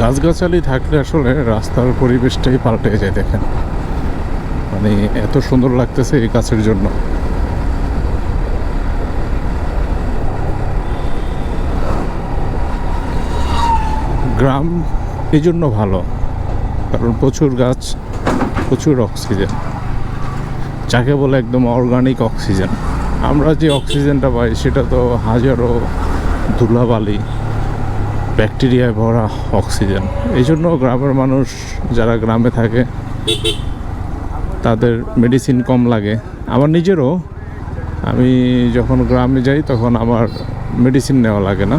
গাছগাছালি থাকলে আসলে রাস্তার পরিবেশটাই পাল্টে যায় দেখেন। মানে এত সুন্দর লাগতেছে এই গাছের জন্য। গ্রাম এই জন্য ভালো, কারণ প্রচুর গাছ, প্রচুর অক্সিজেন। যাকে বলে একদম অর্গানিক অক্সিজেন। আমরা যে অক্সিজেনটা পাই সেটা তো হাজারো ধুলাবালি ব্যাকটেরিয়ায় ভরা অক্সিজেন। এই জন্য গ্রামের মানুষ যারা গ্রামে থাকে, তাদের মেডিসিন কম লাগে। আমার নিজেরও, আমি যখন গ্রামে যাই তখন আমার মেডিসিন নেওয়া লাগে না।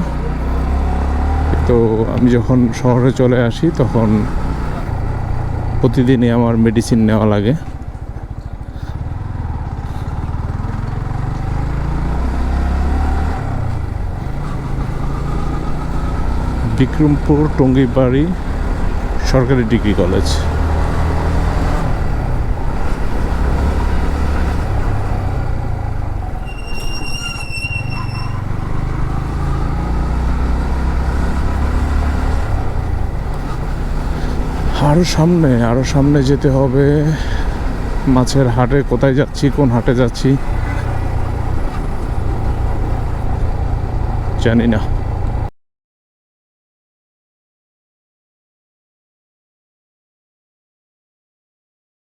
তো আমি যখন শহরে চলে আসি তখন প্রতিদিনই আমার মেডিসিন নেওয়া লাগে। বিক্রমপুর টঙ্গিবাড়ি সরকারি ডিগ্রি কলেজ। আরও সামনে আরও সামনে যেতে হবে। মাছের হাটে কোথায় যাচ্ছি, কোন হাটে যাচ্ছি? জানি না।